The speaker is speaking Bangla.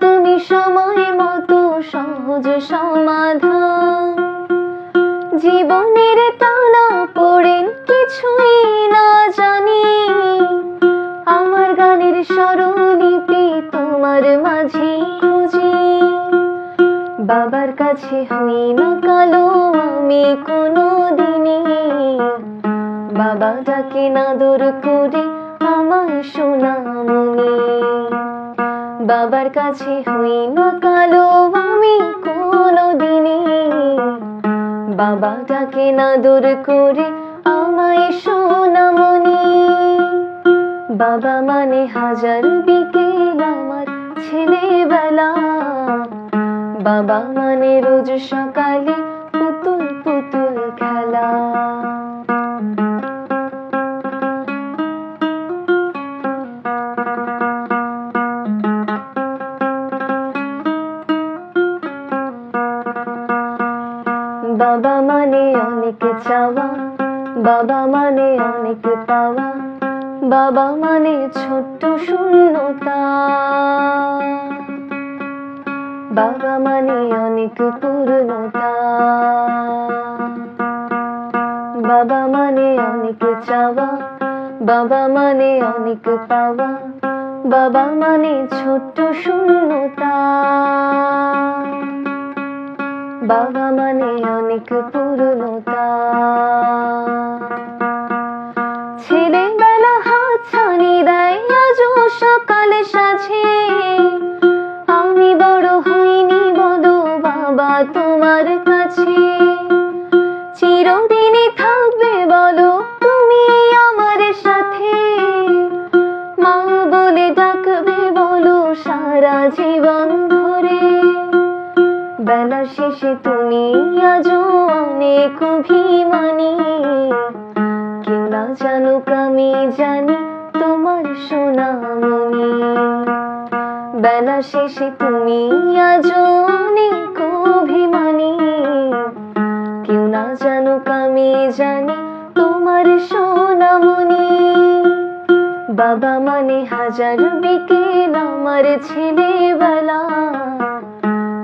তুমি সময় মতো সহজ সমাধান। জীবনের টানা পড়েন কিছুই না জানি। আমার গানের স্বরলিপি তোমার মাঝে খুঁজি বাবার কাছে হই না কালো আমি কোনো দিনই বাবা ডাকে না দূর করে আমার সোনামণি বাবার কাছে হই না কালো, আমি কোনো দিনই বাবা না দূর করে আমায় সোনামণি। বাবা মানে হাজার বিকেল আমার ছেলেবেলা। বাবা মানে রোজ সকালে বাবা মানে অনেক চাওয়া, বাবা মানে অনেক পাওয়া, বাবা মানে ছোট্ট শূন্যতা। বাবা মানে অনেক পূর্ণতা। বাবা মানে অনেক চাওয়া, বাবা মানে অনেক পাওয়া, বাবা মানে ছোট্ট শূন্যতা। বাবা মানে অনেক পূর্ণতা ছেলেবেলা হাত ছানি দেয়, আজও সকালে সাজে। আমি বড় হইনি বলো বাবা তোমার কাছে। চিরদিনই থাকবে বলো তুমি আমার সাথে। মা বলে ডাকবে বলো সারা জীবন বেলা শেষে তুমি আজও অনেক অভিমানী। কেউ না জানুক আমি জানি তোমার সোনামণি। বেলা শেষে তুমি আজও অনেক অভিমানী। কেউ না জানুক আমি জানি তোমার সোনামণি। বাবা মানে হাজার বিকেল আমার ছেলেবেলা।